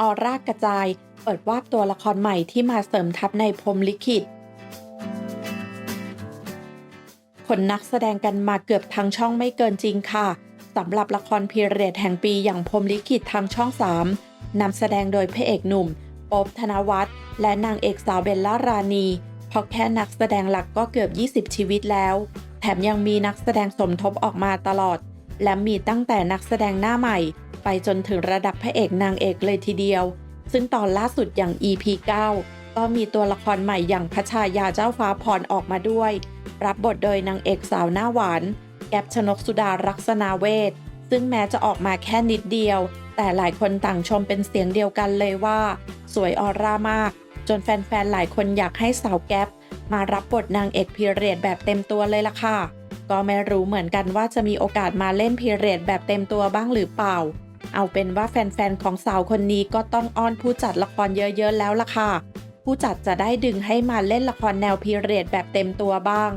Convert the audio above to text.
ออร่ากระจาย เปิดวาดตัวละครใหม่ที่มาเสริมทัพในพรมลิขิตขนนักแสดงกันมาเกือบทั้งช่องไม่เกินจริงค่ะสำหรับละครพีเรียดแห่งปีอย่างพรมลิขิตทางช่อง 3นำแสดงโดยพระเอกหนุ่มป๊อบธนวัฒน์และนางเอกสาวเบลล่ารานีเพราะแค่นักแสดงหลักก็เกือบ 20 ชีวิตแล้ว ถมยังมีนักแสดงสมทบออกมาตลอด และมีตั้งแต่นักแสดงหน้าใหม่ ไปจนถึงระดับพระเอกนางเอกเลยทีเดียว ซึ่งตอนล่าสุดอย่าง EP 9 ก็มีตัวละครใหม่อย่างพระชายาเจ้าฟ้าพรออกมาด้วย รับบทโดยนางเอกสาวหน้าหวาน แก๊ปชนกสุดารักษนาเวทซึ่งแม้จะออกมาแค่นิดเดียว แต่หลายคนต่างชมเป็นเสียงเดียวกันเลยว่า สวยออร่ามาก จนแฟนๆหลายคนอยากให้สาวแก๊ป มารับบทนางเอกพีเรียดแบบเต็มตัวเลยล่ะค่ะ ก็ไม่รู้เหมือนกันว่าจะมีโอกาสมาเล่นพีเรียดแบบเต็มตัวบ้างหรือเปล่า เอาเป็นว่าแฟนๆของสาวคนนี้ก็ต้องอ้อนผู้จัดละครเยอะๆแล้วล่ะค่ะ ผู้จัดจะได้ดึงให้มาเล่นละครแนวพีเรียดแบบเต็มตัวบ้าง